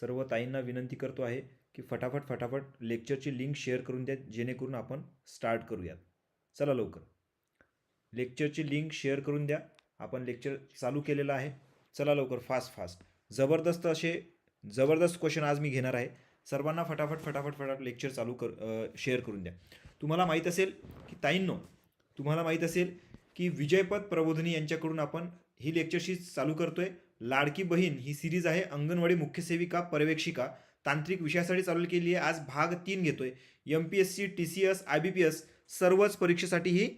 सर्व ताईंना विनंती करतो आहे की फटाफट फटाफट लेक्चरची लिंक शेअर करून द्या जेणेकरून आपण स्टार्ट करूयात. चला लवकर. लेक्चरची लिंक शेअर करून द्या. आपण लेक्चर चालू केलेलं आहे. चला लवकर फास्ट फास्ट. जबरदस्त असे जबरदस्त क्वेश्चन आज मी घेणार आहे. सर्वांना फटाफट फटाफट फटाफट लेक्चर चालू कर शेअर करून द्या. तुम्हाला माहीत असेल की ताईंनो तुम्हाला माहीत असेल की विजयपद प्रबोधिनी यांच्याकडून आपण ही लेक्चरशी चालू करतो आहे लाडकी बहीण ही सिरीज आहे अंगणवाडी मुख्य सेविका पर्यवेक्षिका तांत्रिक विषयासाठी चालू केली आहे. आज भाग तीन घेतोय. M P S C T C S I B P S सर्वच परीक्षेसाठी ही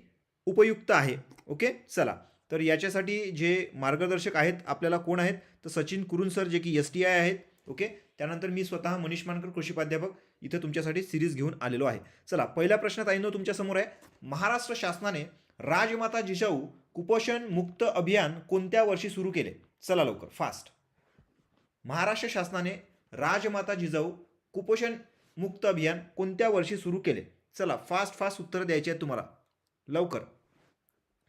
उपयुक्त आहे. ओके चला. तर याच्यासाठी जे मार्गदर्शक आहेत आपल्याला कोण आहेत? तर सचिन कुरुन सर जे की एस टी आय आहेत. ओके त्यानंतर मी स्वतः मनीष मानकर कृषी प्राध्यापक. इथं तुमच्यासाठी सिरीज घेऊन आलेलो आहे. चला. पहिल्या प्रश्नात आईनो तुमच्यासमोर आहे. महाराष्ट्र शासनाने राजमाता जिजाऊ कुपोषण मुक्त अभियान कोणत्या वर्षी सुरू केले? चला लवकर फास्ट महाराष्ट्र शासनाने राजमाता जिजाऊ कुपोषण मुक्त अभियान कोणत्या वर्षी सुरू केले? चला फास्ट फास्ट उत्तर द्यायचे आहेत तुम्हाला. लवकर.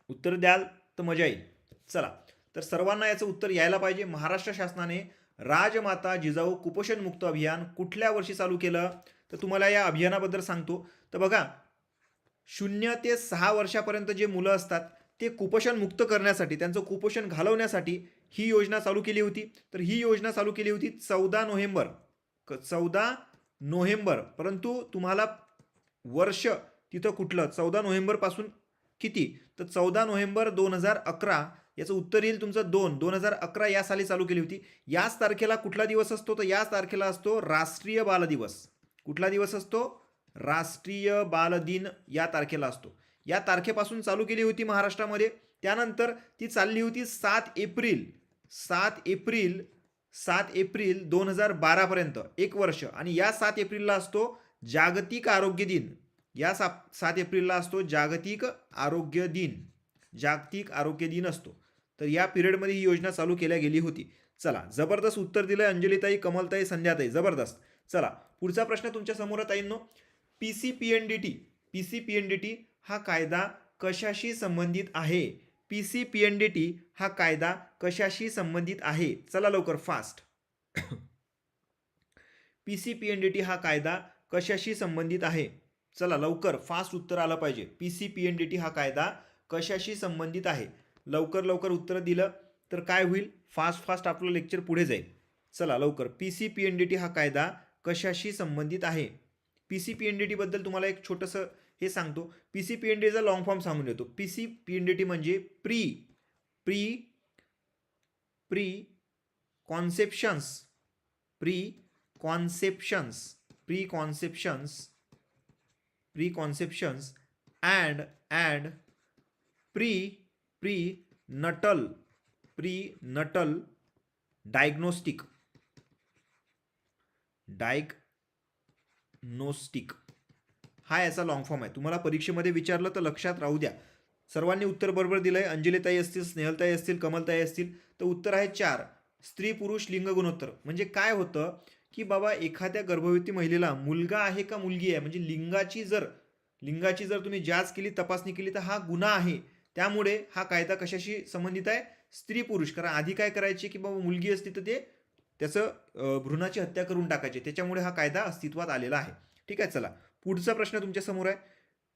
उत्तर द्याल तर मजा येईल. चला तर सर्वांना याचं उत्तर यायला पाहिजे. महाराष्ट्र शासनाने राजमाता जिजाऊ कुपोषण मुक्त अभियान कुठल्या वर्षी चालू केलं? तर तुम्हाला या अभियानाबद्दल सांगतो. तर बघा शून्य ते सहा वर्षापर्यंत जे मुलं असतात ते कुपोषण मुक्त करण्यासाठी त्यांचं कुपोषण घालवण्यासाठी ही योजना चालू केली होती. तर ही योजना चालू केली होती चौदा नोव्हेंबर. चौदा नोव्हेंबर. परंतु तुम्हाला वर्ष तिथं कुठलं? चौदा नोव्हेंबरपासून किती? तर चौदा नोव्हेंबर दोन हजार अकरा याचं उत्तर येईल तुमचं दोन. दोन हजार अकरा या साली चालू केली होती. याच तारखेला कुठला दिवस असतो? तर याच तारखेला असतो राष्ट्रीय बाल दिवस कुठला दिवस असतो? राष्ट्रीय बालदिन या तारखेला असतो. या तारखेपासून चालू केली होती महाराष्ट्रामध्ये. त्यानंतर ती चालली होती सात एप्रिल. सात एप्रिल सात एप्रिल दोन हजार बारापर्यंत एक वर्ष. आणि या सात एप्रिलला असतो जागतिक आरोग्य दिन. या सा सात एप्रिलला असतो जागतिक आरोग्य दिन. जागतिक आरोग्य दिन असतो. तर या पिरियडमध्ये ही योजना चालू केल्या गेली होती. चला जबरदस्त उत्तर दिलं अंजलीताई कमलताई संध्याताई. जबरदस्त. चला पुढचा प्रश्न तुमच्यासमोर ताईंनो. P C P N D T. P C P N D T हा कायदा कशाशी संबंधित आहे? P C P N D T हा कायदा कशाशी संबंधित आहे? चला लवकर fast P C P N D T हा कायदा कशाशी संबंधित आहे? चला लवकर फास्ट उत्तर आलं पाहिजे. P C P N D T हा कायदा कशाशी संबंधित आहे? लवकर लवकर उत्तर दिलं तर काय होईल? फास्ट फास्ट आपलं लेक्चर पुढे जाईल. चला लवकर. P C P N D T हा कायदा कशाशी संबंधित आहे? P C P N D टीबद्दल तुम्हाला एक छोटंसं हे सांगतो पी सी पी एन डीचा लॉंग फॉर्म सांगून देतो. P C P N D T म्हणजे pre pre pre conceptions pre conceptions pre conceptions pre conceptions and and pre pre natal pre natal diagnostic diagnostic हा याचा long form आहे. तुम्हाला परीक्षेमध्ये विचारलं तर लक्षात राहू द्या. सर्वांनी उत्तर बरोबर दिलं आहे अंजलीताई असतील स्नेहलताई असतील कमलताई असतील तर उत्तर आहे चार. स्त्री पुरुष लिंग गुणोत्तर. म्हणजे काय होतं की बाबा एखाद्या गर्भवती महिलेला मुलगा आहे का मुलगी आहे? म्हणजे लिंगाची जर लिंगाची जर तुम्ही जाच केली तपासणी केली तर हा गुन्हा आहे. त्यामुळे हा कायदा कशाशी संबंधित आहे? स्त्री पुरुष. कारण आधी काय करायचे की बाबा मुलगी असती तर ते त्याचं भ्रूणाची हत्या करून टाकायचे. त्याच्यामुळे हा कायदा अस्तित्वात आलेला आहे. ठीक आहे चला. पुढचा प्रश्न तुमच्यासमोर आहे.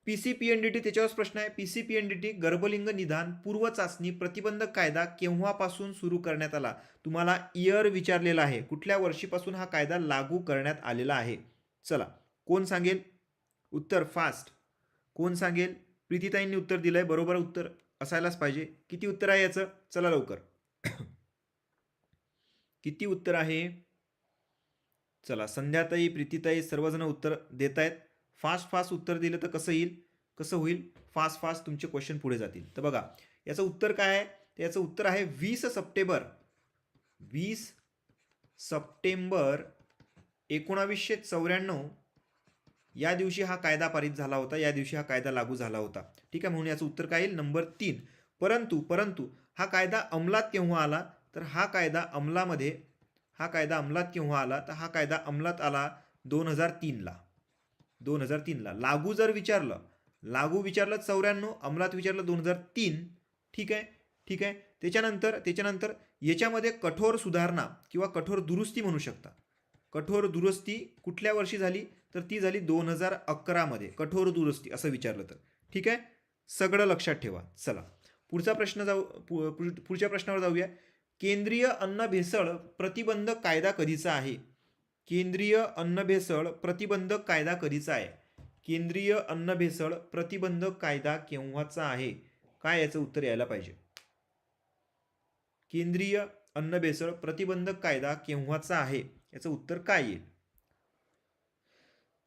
P C P N D T त्याच्यावरच प्रश्न आहे. P C P N D T गर्भलिंग निदान पूर्व चाचणी प्रतिबंधक कायदा केव्हापासून सुरू करण्यात आला? तुम्हाला इयर विचारलेला आहे. कुठल्या वर्षीपासून हा कायदा लागू करण्यात आलेला आहे? चला कोण सांगेल? उत्तर फास्ट. कोण सांगेल? प्रीतीताईंनी उत्तर दिलं आहे बरोबर उत्तर असायलाच पाहिजे. किती उत्तर आहे याचं? चला लवकर. किती उत्तर आहे? चला संध्याताई प्रीतीताई सर्वजण उत्तर देत आहेत फास्ट फास्ट उत्तर दिलं तर कसं येईल? कसं होईल? फास्ट फास्ट तुमचे क्वेश्चन पुढे जातील. तर बघा याचं उत्तर काय आहे? तर याचं उत्तर आहे वीस सप्टेंबर. वीस सप्टेंबर एकोणावीसशे चौऱ्याण्णव या दिवशी हा कायदा पारित झाला होता. या दिवशी हा कायदा लागू झाला होता. ठीक आहे म्हणून याचं उत्तर काय येईल? नंबर तीन. परंतु परंतु हा कायदा अंमलात केव्हा आला? तर हा कायदा अंमलामध्ये हा कायदा अंमलात केव्हा आला? तर हा कायदा अंमलात आला दोन हजार तीनला. दोन हजार तीनला लागू जर विचारलं लागू विचारलं चौऱ्याण्णव अंमलात विचारलं दोन हजार तीन. ठीक आहे? ठीक आहे? त्याच्यानंतर त्याच्यानंतर याच्यामध्ये कठोर सुधारणा किंवा कठोर दुरुस्ती म्हणू शकता. कठोर दुरुस्ती कुठल्या वर्षी झाली? तर ती झाली दोन हजार अकरामध्ये. कठोर दुरुस्ती असं विचारलं तर. ठीक आहे? सगळं लक्षात ठेवा. चला. पुढचा प्रश्न जाऊ पु- पुढच्या प्रश्नावर जाऊया. केंद्रीय अन्न भेसळ प्रतिबंध कायदा कधीचा आहे? केंद्रीय अन्न भेसळ प्रतिबंधक कायदा कधीचा आहे? केंद्रीय अन्न भेसळ प्रतिबंधक कायदा केव्हाचा आहे? काय याचं उत्तर यायला पाहिजे? केंद्रीय अन्न भेसळ प्रतिबंधक कायदा केव्हाचा आहे? याचं उत्तर काय येईल?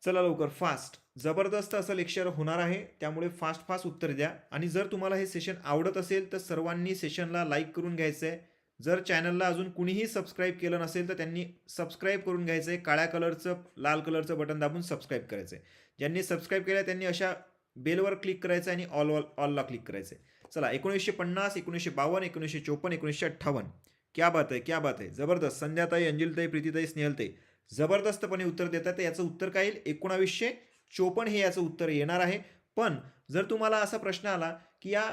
चला लवकर फास्ट जबरदस्त असं लेक्चर होणार आहे त्यामुळे फास्ट फास्ट उत्तर द्या. आणि जर तुम्हाला हे सेशन आवडत असेल तर सर्वांनी सेशनला लाईक करून घ्यायचं आहे जर चॅनलला अजून कुणीही सबस्क्राईब केलं नसेल तर त्यांनी सबस्क्राईब करून घ्यायचं आहे. काळ्या कलरचं लाल कलरचं बटन दाबून सबस्क्राईब करायचं आहे ज्यांनी सबस्क्राईब केलं त्यांनी अशा बेलवर क्लिक करायचं आहे आणि ऑल ऑल ऑलला क्लिक करायचं आहे चला एकोणीसशे पन्नास एकोणीसशे बावन्न एकोणीसशे चोपन्न एकोणीसशे अठ्ठावन्न. क्या बात आहे क्या बात आहे. जबरदस्त. संध्याताई अंजलीताई प्रीतीताई स्नेहलताई. जबरदस्तपणे उत्तर देतात तर याचं उत्तर काय येईल? एकोणावीसशे चोपन्न हे याचं उत्तर येणार आहे. पण जर तुम्हाला असा प्रश्न आला की या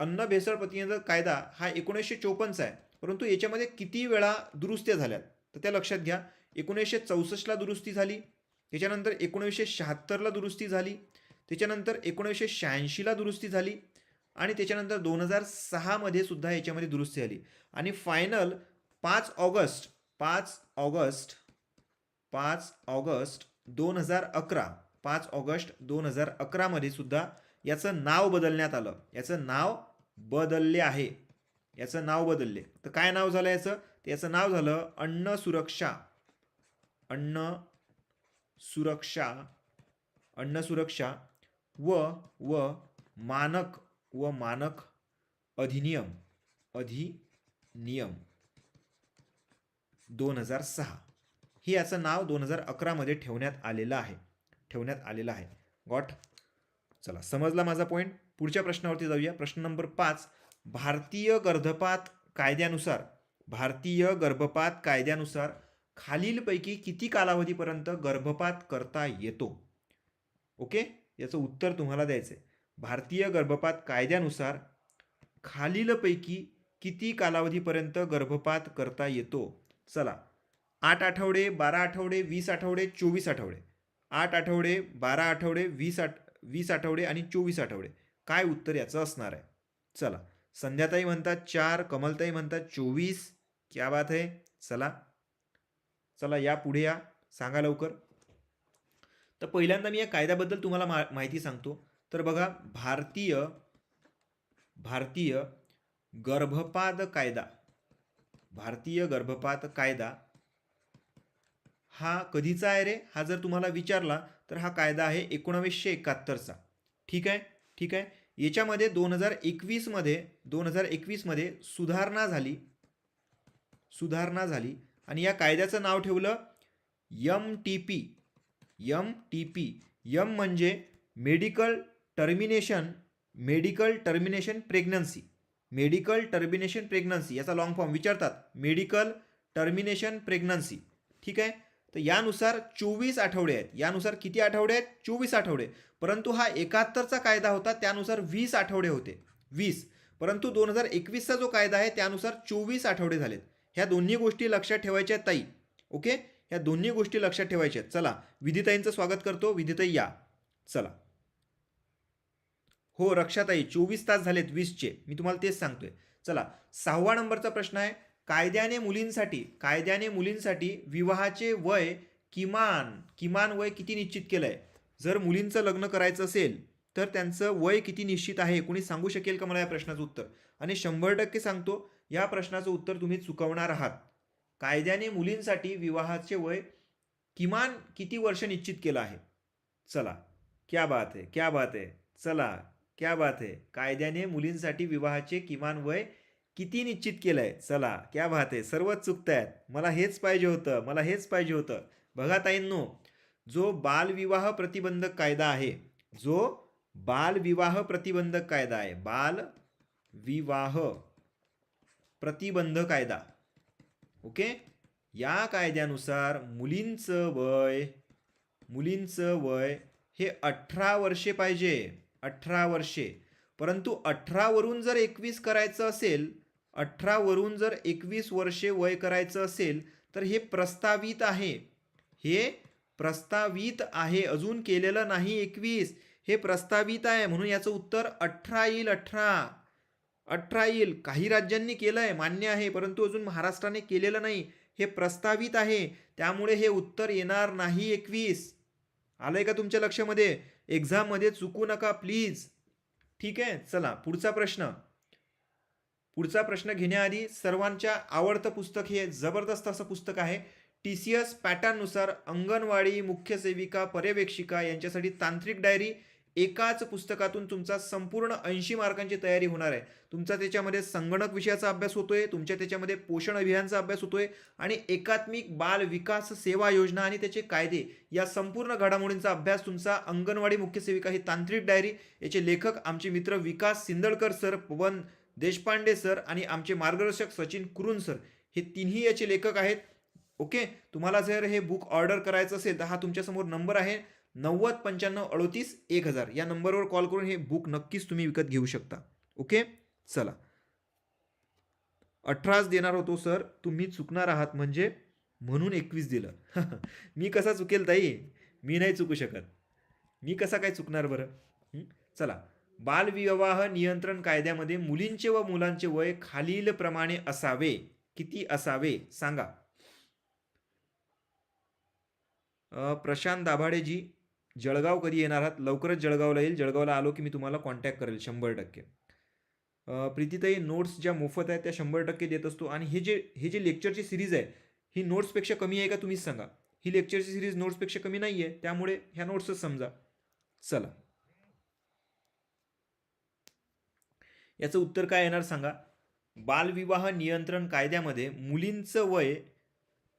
अन्न भेसळ प्रतिबंधक कायदा हा एकोणीसशे चोपन्नचा आहे परंतु याच्यामध्ये किती वेळा दुरुस्त्या झाल्यात? तर त्या लक्षात घ्या. एकोणीसशे चौसष्टला दुरुस्ती झाली. त्याच्यानंतर एकोणीसशे शहात्तरला दुरुस्ती झाली. त्याच्यानंतर एकोणीसशे शहाऐंशीला दुरुस्ती झाली. आणि त्याच्यानंतर दोन हजार सहामध्ये सुद्धा याच्यामध्ये दुरुस्ती झाली आणि फायनल पाच ऑगस्ट पाच ऑगस्ट पाच ऑगस्ट दोन हजार अकरा पाच ऑगस्ट दोन हजार अकरामध्ये सुद्धा याचं नाव बदलण्यात आलं. याचं नाव बदलले आहे. याचं नाव बदलले. तर काय नाव झालं याचं? तर याचं नाव झालं अन्न सुरक्षा. अन्न सुरक्षा. अन्न सुरक्षा व व मानक व मानक अधिनियम. अधिनियम. दोन हजार सहा. हे याचं नाव दोन हजार अकरामध्ये ठेवण्यात आलेलं आहे. ठेवण्यात आलेलं आहे. गॉट? चला समजला माझा पॉईंट पुढच्या प्रश्नावरती जाऊया. प्रश्न नंबर पाच. भारतीय गर्भपात कायद्यानुसार भारतीय गर्भपात कायद्यानुसार खालीलपैकी किती कालावधीपर्यंत गर्भपात करता येतो? ओके? याचं उत्तर तुम्हाला द्यायचं आहे भारतीय गर्भपात कायद्यानुसार खालीलपैकी किती कालावधीपर्यंत गर्भपात करता येतो? चला आठ आठवडे बारा आठवडे वीस आठवडे चोवीस आठवडे. आठ आठवडे बारा आठवडे वीस आठ वीस आठवडे आणि चोवीस आठवडे. काय उत्तर याचं असणार आहे? चला संध्याताई म्हणतात चार कमलताई म्हणतात चोवीस. क्या बात आहे चला. चला या पुढे या. सांगा लवकर. तर पहिल्यांदा मी या कायद्याबद्दल तुम्हाला मा माहिती सांगतो. तर बघा भारतीय भारतीय गर्भपात कायदा भारतीय गर्भपात कायदा हा कधीचा आहे रे? हा जर तुम्हाला विचारला तर हा कायदा आहे एकोणावीसशे एकाहत्तरचा. ठीक आहे? ठीक आहे? याच्यामध्ये दोन हजार एकवीसमध्ये दोन हजार एकवीसमध्ये सुधारणा झाली. सुधारणा झाली. आणि या कायद्याचं नाव ठेवलं M T P M T P M म्हणजे medical termination medical termination pregnancy medical termination pregnancy याचा लॉंग फॉर्म विचारतात. मेडिकल टर्मिनेशन प्रेग्नन्सी ठीक आहे? तर यानुसार चोवीस आठवडे आहेत. यानुसार किती आठवडे आहेत? चोवीस आठवडे. परंतु हा एकाहत्तरचा कायदा होता त्यानुसार वीस आठवडे होते. वीस. परंतु दोन हजार एकवीसचा जो कायदा आहे त्यानुसार चोवीस आठवडे झालेत. ह्या दोन्ही गोष्टी लक्षात ठेवायच्या आहेत ताई. ओके? ह्या दोन्ही गोष्टी लक्षात ठेवायच्या आहेत. चला विधिताईंचं स्वागत करतो. विधिताई या. चला. हो रक्षाताई चोवीस तास झालेत वीसचे. मी तुम्हाला तेच सांगतोय. चला सहावा नंबरचा प्रश्न आहे. कायद्याने मुलींसाठी कायद्याने मुलींसाठी विवाहाचे वय किमान किमान वय किती निश्चित केलं आहे जर मुलींचं लग्न करायचं असेल तर त्यांचं वय किती निश्चित आहे? कोणी सांगू शकेल का मला या प्रश्नाचं उत्तर? आणि शंभर टक्के सांगतो या प्रश्नाचं उत्तर तुम्ही चुकवणार आहात. कायद्याने मुलींसाठी विवाहाचे वय किमान किती वर्ष निश्चित केलं आहे? चला क्या बात आहे क्या बात आहे चला क्या बात आहे कायद्याने मुलींसाठी विवाहाचे किमान वय किती निश्चित केलं आहे चला क्या बात आहे. सर्वच चुकतायत. मला हेच पाहिजे होतं मला हेच पाहिजे होतं. बघा ताईंनो जो बालविवाह प्रतिबंधक कायदा आहे जो बालविवाह प्रतिबंधक कायदा आहे बाल विवाह प्रतिबंध कायदा ओके? या कायद्यानुसार मुलींचं वय मुलींचं वय हे अठरा वर्षे पाहिजे अठरा वर्षे. परंतु अठरावरून जर एकवीस करायचं असेल अठरावरून जर एकवीस वर्षे वय करायचं असेल तर हे प्रस्तावित आहे. हे प्रस्तावित आहे. अजून केलेलं नाही एकवीस. हे प्रस्तावित आहे. म्हणून याचं उत्तर अठरा येईल अठरा. अठरा येईल. काही राज्यांनी केलं आहे मान्य आहे परंतु अजून महाराष्ट्राने केलेलं नाही. हे प्रस्तावित आहे. त्यामुळे हे उत्तर येणार नाही एकवीस. आलंय का तुमच्या लक्षामध्ये? एक्झाममध्ये चुकू नका प्लीज ठीक आहे? चला पुढचा प्रश्न. पुढचा प्रश्न घेण्याआधी सर्वांच्या आवडतं पुस्तक हे जबरदस्त असं पुस्तक आहे. टी सी एस पॅटर्ननुसार अंगणवाडी मुख्य सेविका पर्यवेक्षिका यांच्यासाठी तांत्रिक डायरी एकाच पुस्तकातून तुमचा संपूर्ण ऐंशी मार्कांची तयारी होणार आहे. तुमचा त्याच्यामध्ये संगणक विषयाचा अभ्यास होतोय तुमच्या त्याच्यामध्ये पोषण अभियानचा अभ्यास होतोय आणि एकात्मिक बाल विकास सेवा योजना आणि त्याचे कायदे या संपूर्ण घडामोडींचा अभ्यास तुमचा अंगणवाडी मुख्य सेविका ही तांत्रिक डायरी. याचे लेखक आमचे मित्र विकास सिंदळकर सर पवन देशपांडे सर आणि आमचे मार्गदर्शक सचिन कुरुन सर हे तिन्ही याचे लेखक आहेत. ओके? तुम्हाला जर हे बुक ऑर्डर करायचं असेल तर हा तुमच्यासमोर नंबर आहे. नव्वद पंच्याण्णव अडोतीस एक हजार. या नंबरवर कॉल करून हे बुक नक्कीच तुम्ही विकत घेऊ शकता. ओके? चला. अठराच देणार होतो सर. तुम्ही चुकणार आहात म्हणजे म्हणून एकवीस दिलं. मी कसा चुकेल ताई? मी नाही चुकू शकत. मी कसा काय चुकणार बरं? चला. बालविवाह नियंत्रण कायद्यामध्ये मुलींचे व मुलांचे वय खालीलप्रमाणे असावे. किती असावे? सांगा. प्रशांत दाभाडेजी जळगाव कधी येणार आहात? लवकरच जळगावला येईल. जळगावला आलो की मी तुम्हाला कॉन्टॅक्ट करेल शंभर टक्के. प्रीतीताई नोट्स ज्या मोफत आहेत त्या शंभर टक्के देत असतो. आणि हे जे हे जे लेक्चरची सिरीज आहे ही नोट्सपेक्षा कमी आहे का तुम्हीच सांगा. ही लेक्चरची सिरीज नोट्सपेक्षा कमी नाही आहे त्यामुळे ह्या नोट्सच समजा. चला. याचं उत्तर काय येणार सांगा? बालविवाह नियंत्रण कायद्यामध्ये मुलींचं वय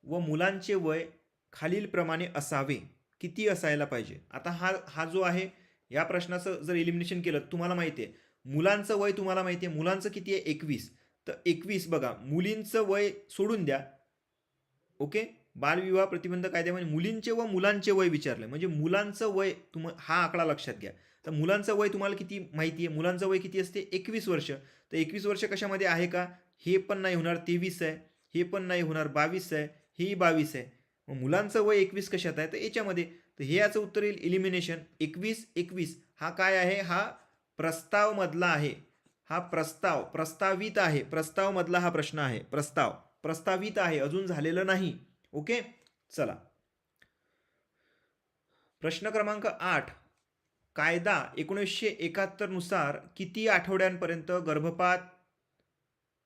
व मुलांचे वय खालीलप्रमाणे असावे. किती असायला पाहिजे? आता हा हा जो आहे या प्रश्नाचं जर एलिमिनेशन केलं तुम्हाला माहिती आहे मुलांचं वय तुम्हाला माहिती आहे मुलांचं किती आहे? एकवीस. तर एकवीस बघा मुलींचं वय सोडून द्या. ओके? बालविवाह प्रतिबंध कायद्यामध्ये मुलींचे व मुलांचे वय विचारले. म्हणजे मुलांचं वय तुम हा आकडा लक्षात घ्या. तर मुलांचं वय तुम्हाला किती माहिती आहे मुलांचं वय किती असते? एकवीस वर्ष. तर एकवीस वर्ष कशामध्ये आहे का? हे पण नाही होणार तेवीस आहे. हे पण नाही होणार बावीस आहे. हेही बावीस आहे. मग मुलांचं वय एकवीस कशात आहे? तर याच्यामध्ये. तर हे याचं उत्तर येईल इलिमिनेशन एकवीस एकवीस. हा काय आहे? हा प्रस्तावमधला आहे. हा प्रस्ताव प्रस्तावित आहे. प्रस्तावमधला हा प्रश्न आहे. प्रस्ताव. प्रस्तावित आहे. अजून झालेलं नाही. ओके? चला. प्रश्न क्रमांक आठ. कायदा एकोणीसशे एकाहत्तरनुसार किती आठवड्यांपर्यंत गर्भपात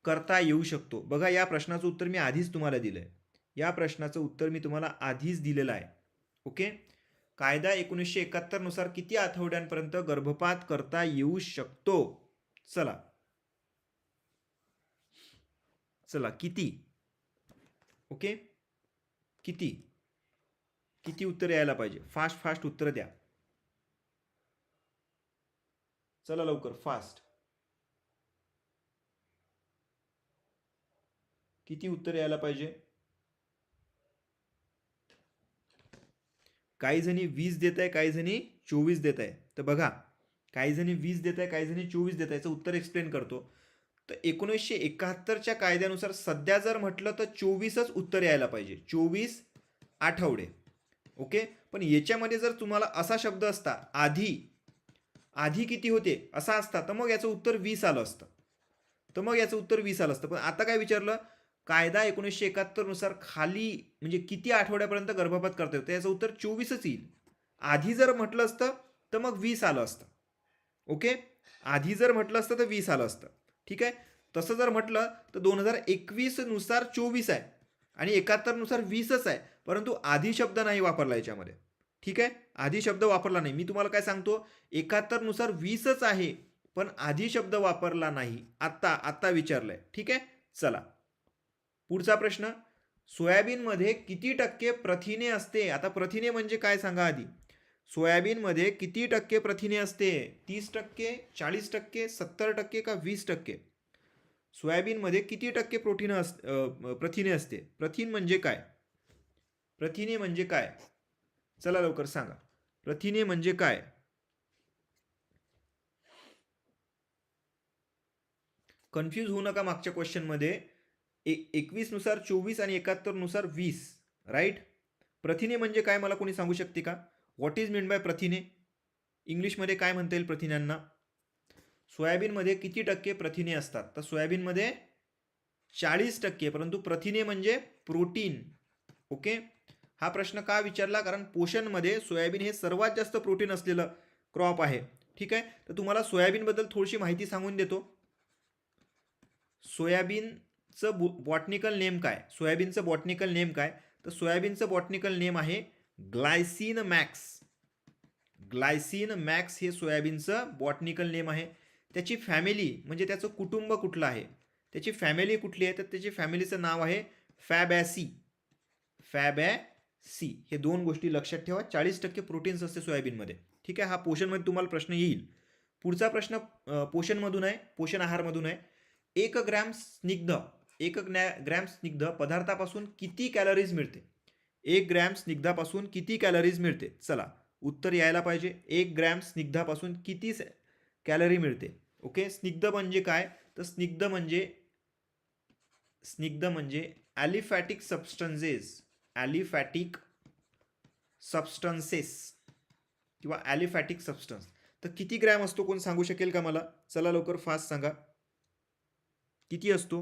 करता येऊ शकतो? बघा या प्रश्नाचं उत्तर मी आधीच तुम्हाला दिलं आहे या प्रश्नाचं उत्तर मी तुम्हाला आधीच दिलेलं आहे. ओके? कायदा एकोणीसशे एकाहत्तरनुसार किती आठवड्यांपर्यंत गर्भपात करता येऊ शकतो? चला. चला किती? ओके? किती? किती उत्तर यायला पाहिजे? फास्ट फास्ट उत्तर द्या. चला लवकर फास्ट किती उत्तर यायला पाहिजे? काही जणी वीस देत आहे काही जणी चोवीस देत आहे तर बघा काही जणी वीस देत आहे काही जणी चोवीस देत आहे याचं उत्तर एक्सप्लेन करतो. तर एकोणीसशे एकाहत्तरच्या कायद्यानुसार सध्या जर म्हटलं तर चोवीसच उत्तर यायला पाहिजे. चोवीस आठवडे. ओके? पण याच्यामध्ये जर तुम्हाला असा शब्द असता आधी आधी किती होते? असा असता. तर मग याचं उत्तर वीस आलं असतं. तर मग याचं उत्तर वीस आलं असतं. पण आता काय विचारलं? कायदा एकोणीसशे एकाहत्तरनुसार खाली म्हणजे किती आठवड्यापर्यंत गर्भपात करता येतो याचं उत्तर चोवीसच येईल. आधी जर म्हटलं असतं तर मग वीस आलं असतं. ओके? आधी जर म्हटलं असतं तर वीस आलं असतं. ठीक आहे? तसं जर म्हटलं तर दोन हजार एकवीसनुसार चोवीस आहे. आणि एकाहत्तरनुसार वीसच आहे. परंतु आधी शब्द नाही वापरला याच्यामध्ये. ठीक आहे? आधी शब्द वापरला नाही. मी तुम्हाला काय सांगतो? एकाहत्तरनुसार वीसच आहे पण आधी शब्द वापरला नाही. आत्ता आत्ता विचारलंय. ठीक आहे? चला. पुढचा प्रश्न. सोयाबीनमध्ये किती टक्के प्रथिने असते? आता प्रथिने म्हणजे काय सांगा आधी. सोयाबीनमध्ये किती टक्के प्रथिने असते? तीस टक्के चाळीस टक्के सत्तर टक्के का वीस टक्के? सोयाबीनमध्ये किती टक्के प्रोटीन अस प्रथिने असते? प्रथिन म्हणजे काय? प्रथिने म्हणजे काय? चला लवकर सांगा. प्रथिने म्हणजे काय? कन्फ्यूज होऊ नका मागच्या क्वेश्चनमध्ये ए एकवीसनुसार चोवीस आणि एकाहत्तरनुसार वीस. राईट प्रथिने म्हणजे काय मला कोणी सांगू शकते का? व्हॉट इज मीन बाय प्रथिने? इंग्लिशमध्ये काय म्हणता येईल प्रथिन्यांना? सोयाबीनमध्ये किती टक्के प्रथिने असतात? तर सोयाबीनमध्ये चाळीस टक्के परंतु प्रथिने म्हणजे प्रोटीन. ओके हा प्रश्न का विचारला? कारण पोषणमध्ये सोयाबीन हे सर्वात जास्त प्रोटीन असलेलं क्रॉप आहे. ठीक आहे? तर तुम्हाला सोयाबीनबद्दल थोडीशी माहिती सांगून देतो. सोयाबीनचं बो बॉटनिकल नेम काय? सोयाबीनचं बॉटनिकल नेम काय? तर सोयाबीनचं बॉटनिकल नेम आहे ग्लायसिन मॅक्स. ग्लायसिन मॅक्स हे सोयाबीनचं बॉटनिकल नेम आहे. त्याची फॅमिली म्हणजे त्याचं कुटुंब कुठलं आहे? त्याची फॅमिली कुठली आहे? तर त्याची फॅमिलीचं नाव आहे फॅबॅसी. फॅबॅ सी. हे दोन गोष्टी लक्षात ठेवा. चाळीस टक्के प्रोटीन्स असते सोयाबीनमध्ये. ठीक आहे? हा पोषणमध्ये तुम्हाला प्रश्न येईल. पुढचा प्रश्न पोषणमधून आहे पोषण आहारमधून आहे. एक ग्रॅम स्निग्ध एक ग्नॅ ग्रॅम स्निग्ध पदार्थापासून किती कॅलरीज मिळते? एक ग्रॅम स्निग्धापासून किती कॅलरीज मिळते? चला उत्तर यायला पाहिजे. एक ग्रॅम स्निग्धापासून किती कॅलरी मिळते? ओके? स्निग्ध म्हणजे काय? तर स्निग्ध म्हणजे स्निग्ध म्हणजे ॲलिफॅटिक सबस्टन्सेस ॲलिफॅटिक सबस्टन्सेस किंवा ॲलिफॅटिक सबस्टन्स तर किती ग्रॅम असतो कोण सांगू शकेल का मला? चला लवकर फास्ट सांगा. किती असतो?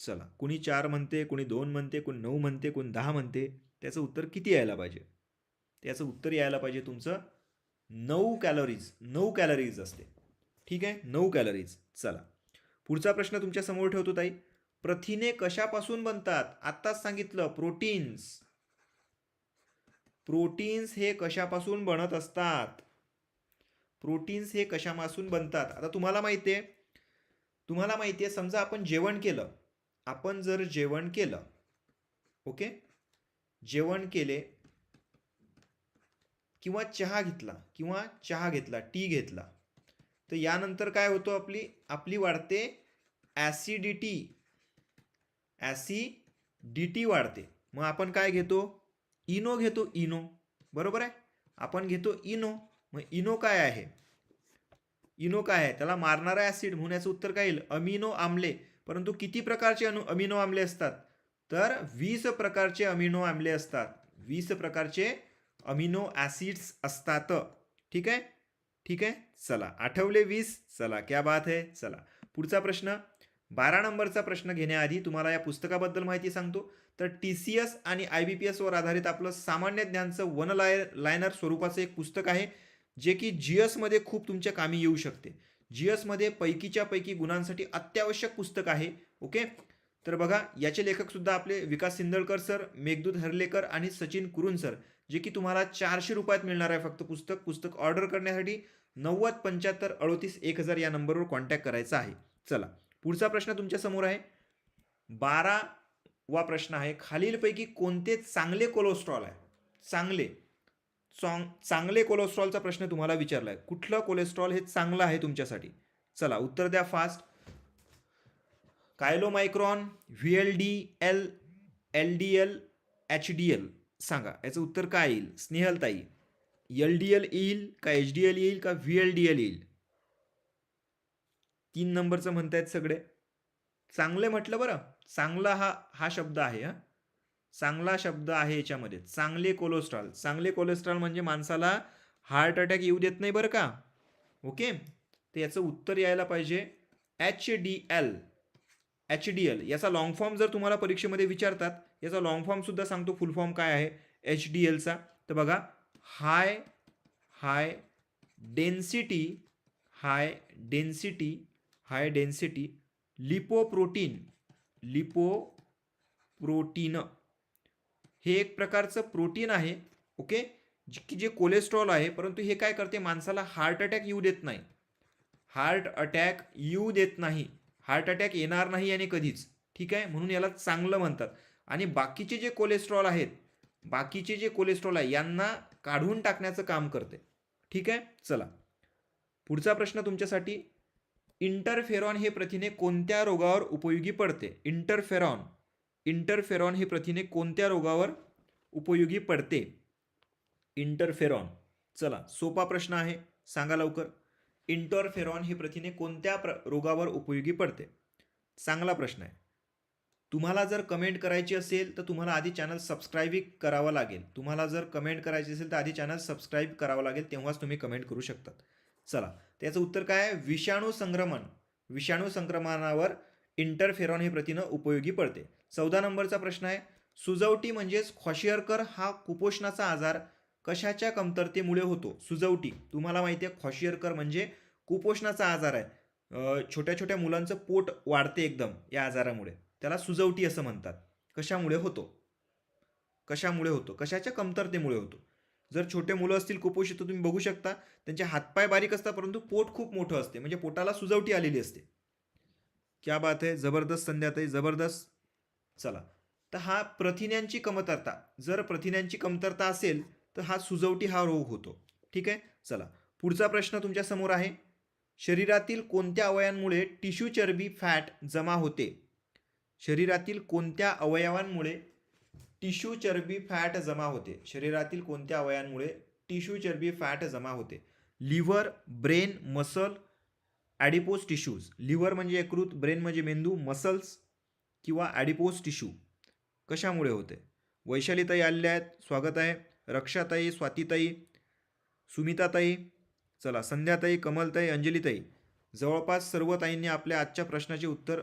चला. कुणी चार म्हणते कुणी दोन म्हणते कोणी नऊ म्हणते कोण दहा म्हणते त्याचं उत्तर किती यायला पाहिजे? त्याचं उत्तर यायला पाहिजे तुमचं नऊ कॅलरीज नऊ कॅलरीज असते. ठीक आहे? नऊ कॅलरीज चला. पुढचा प्रश्न तुमच्यासमोर ठेवतो ताई. प्रथिने कशापासून बनतात? आत्ताच सांगितलं प्रोटीन्स. प्रोटीन्स हे कशापासून बनत असतात? प्रोटीन्स हे कशापासून बनतात? आता तुम्हाला माहिती आहे तुम्हाला माहिती आहे समजा आपण जेवण केलं. आपण जर जेवण केलं ओके? जेवण केले किंवा चहा घेतला किंवा चहा घेतला टी घेतला तर यानंतर काय होतो आपली? आपली वाढते ॲसिडिटी ॲसिडिटी वाढते. मग आपण काय घेतो? इनो घेतो इनो. बरोबर आहे? आपण घेतो इनो. मग इनो काय आहे? इनो काय आहे? त्याला मारणारा ॲसिड म्हणून याचं उत्तर काय येईल? अमिनो आम्ले. परंतु किती प्रकारचे अनु अमिनो आम्ले असतात? तर वीस प्रकारचे अमिनो आम्ले असतात. वीस प्रकारचे अमिनो ॲसिड्स असतात. ठीक आहे? ठीक आहे? चला. आठवले वीस? चला. क्या बात आहे चला. पुढचा प्रश्न. बारा नंबरचा प्रश्न घेण्याआधी तुम्हाला या पुस्तकाबद्दल माहिती सांगतो. तर टी सी एस आणि आय बी पी एसवर आधारित आपलं सामान्य ज्ञानचं वन लाय लायनर स्वरूपाचं एक पुस्तक आहे जे की जी एसमध्ये खूप तुमच्या कामी येऊ शकते. जी एसमध्ये पैकीच्या पैकी गुणांसाठी अत्यावश्यक पुस्तक आहे ओके? तर बघा याचे लेखकसुद्धा आपले विकास सिंदळकर सर मेघदूत हर्लेकर आणि सचिन कुरुन सर जे की तुम्हाला चारशे रुपयात मिळणार आहे फक्त पुस्तक. पुस्तक ऑर्डर करण्यासाठी नव्वद पंच्याहत्तर अडोतीस एक हजार या नंबरवर कॉन्टॅक्ट करायचा आहे. चला. पुढचा प्रश्न तुमच्यासमोर आहे. बारा वा प्रश्न आहे. खालीलपैकी कोणते चांगले कोलेस्ट्रॉल आहे? चांगले. चांग चांगले कोलेस्ट्रॉलचा प्रश्न तुम्हाला विचारला आहे कुठलं कोलेस्ट्रॉल हे चांगलं आहे तुमच्यासाठी? चला उत्तर द्या fast chylomicron V L D L L D L H D L. सांगा याचं उत्तर काय येईल? स्नेहलताई. एल डी एल येईल का एच डी एल येईल का व्ही एल डी एल येईल? तीन नंबरचं म्हणतायत सगळे. चांगले म्हटलं बरं. चांगला हा हा शब्द आहे हा. चांगला शब्द आहे याच्यामध्ये. चांगले कोलेस्ट्रॉल चांगले कोलेस्ट्रॉल म्हणजे माणसाला हार्ट अटॅक येऊ देत नाही बरं का? ओके? तर याचं उत्तर यायला पाहिजे H D L H D L याचा लॉंग फॉर्म जर तुम्हाला परीक्षेमध्ये विचारतात याचा लॉंग फॉर्मसुद्धा सांगतो फुल फॉर्म काय आहे? एच डी एलचा तर बघा high high density high density high density lipoprotein lipoprotein. हे एक प्रकारचं प्रोटीन आहे ओके? की जे कोलेस्ट्रॉल आहे परंतु हे काय करते? माणसाला हार्ट अटॅक येऊ देत नाही. हार्ट अटॅक येऊ देत नाही. हार्ट अटॅक येणार नाही आणि कधीच. ठीक आहे? म्हणून याला चांगलं म्हणतात. आणि बाकीचे जे कोलेस्ट्रॉल आहेत बाकीचे जे कोलेस्ट्रॉल आहे यांना काढून टाकण्याचं काम करते. ठीक आहे? चला. पुढचा प्रश्न तुमच्यासाठी. इंटरफेरॉन हे प्रथिने कोणत्या रोगावर उपयोगी पडते? इंटरफेरॉन. इंटरफेरॉन हे प्रथिने कोणत्या रोगावर उपयोगी पडते? इंटरफेरॉन. चला सोपा प्रश्न आहे. सांगा लवकर. इंटरफेरॉन हे प्रथिने कोणत्या प्र रोगावर उपयोगी पडते? चांगला प्रश्न आहे. तुम्हाला जर कमेंट करायची असेल तर तुम्हाला आधी चॅनल सबस्क्राईबही करावं लागेल. तुम्हाला जर कमेंट करायची असेल तर आधी चॅनल सबस्क्राईब करावं लागेल तेव्हाच तुम्ही कमेंट करू शकतात. चला त्याचं उत्तर काय? आहे विषाणू संक्रमण. विषाणू संक्रमणावर इंटरफेरॉन हे प्रथिनं उपयोगी पडते. चौदा नंबरचा प्रश्न आहे. सुजवटी म्हणजेच ख्वाशियरकर हा कुपोषणाचा आजार कशाच्या कमतरतेमुळे होतो? सुजवटी तुम्हाला माहिती आहे ख्वाशियरकर म्हणजे कुपोषणाचा आजार आहे. छोट्या छोट्या मुलांचं पोट वाढते एकदम या आजारामुळे. त्याला सुजवटी असं म्हणतात. कशामुळे होतो? कशामुळे होतो? कशाच्या कमतरतेमुळे होतो? जर छोटे मुलं असतील कुपोषित तर तुम्ही बघू शकता. त्यांचे हातपाय बारीक असतात परंतु पोट खूप मोठं असते. म्हणजे पोटाला सुजवटी आलेली असते. क्या बात आहे जबरदस्त संध्याताई जबरदस्त. चला. तर हा प्रथिन्यांची कमतरता. जर प्रथिन्यांची कमतरता असेल तर हा सुजवटी हा रोग होतो. ठीक आहे? चला. पुढचा प्रश्न तुमच्यासमोर आहे. शरीरातील कोणत्या अवयवांमुळे टिश्यू चरबी फॅट जमा होते? शरीरातील कोणत्या अवयवांमुळे टिश्यू चरबी फॅट जमा होते. शरीरातील कोणत्या अवयवांमुळे टिश्यू चरबी फॅट जमा होते? Liver brain muscle adipose tissues. Liver म्हणजे यकृत ब्रेन म्हणजे मेंदू मसल्स किंवा ॲडिपोज टिश्यू. कशामुळे होते? वैशालीताई आलेल्या आहेत. स्वागत आहे. रक्षाताई स्वातीताई सुमिताताई. चला संध्याताई कमलताई अंजलीताई. जवळपास सर्व ताईंनी आपल्या आजच्या प्रश्नाचे उत्तर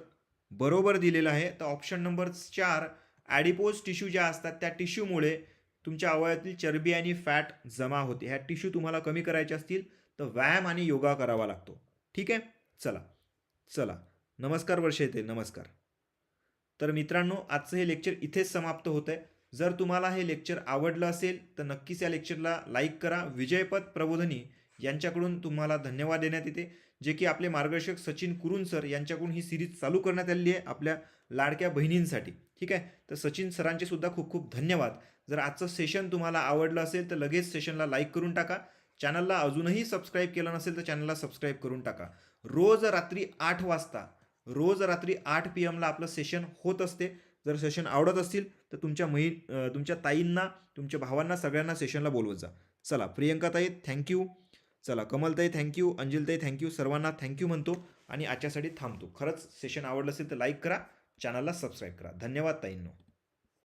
बरोबर दिलेलं आहे. तर ऑप्शन नंबर चार ॲडिपोज टिश्यू ज्या असतात त्या टिश्यूमुळे तुमच्या अवयवातील चरबी आणि फॅट जमा होते. ह्या टिश्यू तुम्हाला कमी करायचे असतील तर व्यायाम आणि योगा करावा लागतो. ठीक आहे? चला. चला. नमस्कार वर्ष येते. नमस्कार. तर मित्रांनो आजचं हे लेक्चर इथेच समाप्त होतं आहे जर तुम्हाला हे लेक्चर आवडलं असेल तर नक्कीच या लेक्चरला लाईक करा. विजयपद प्रबोधनी यांच्याकडून तुम्हाला धन्यवाद देण्यात येते. जे की आपले मार्गदर्शक सचिन कुरुन सर यांच्याकडून ही सिरीज चालू करण्यात आलेली आहे आपल्या लाडक्या बहिणींसाठी. ठीक आहे? तर सचिन सरांचे सुद्धा खूप खूप धन्यवाद. जर आजचं सेशन तुम्हाला आवडलं असेल तर लगेच सेशनला लाईक करून टाका. चॅनलला अजूनही सबस्क्राईब केलं नसेल तर चॅनलला सबस्क्राईब करून टाका. रोज रात्री आठ वाजता रोज रात्री आठ पी एमला आपलं सेशन होत असते. जर सेशन आवडत असतील तर तुमच्या मही तुमच्या ताईंना तुमच्या भावांना सगळ्यांना सेशनला बोलवत जा. चला प्रियंकाताई थँक्यू चला कमलताई थँक्यू अंजिलताई थँक्यू सर्वांना थँक्यू म्हणतो. आणि आजच्यासाठी थांबतो. खरंच सेशन आवडलं असेल तर लाईक करा. चॅनलला सबस्क्राईब करा. धन्यवाद ताईंनो.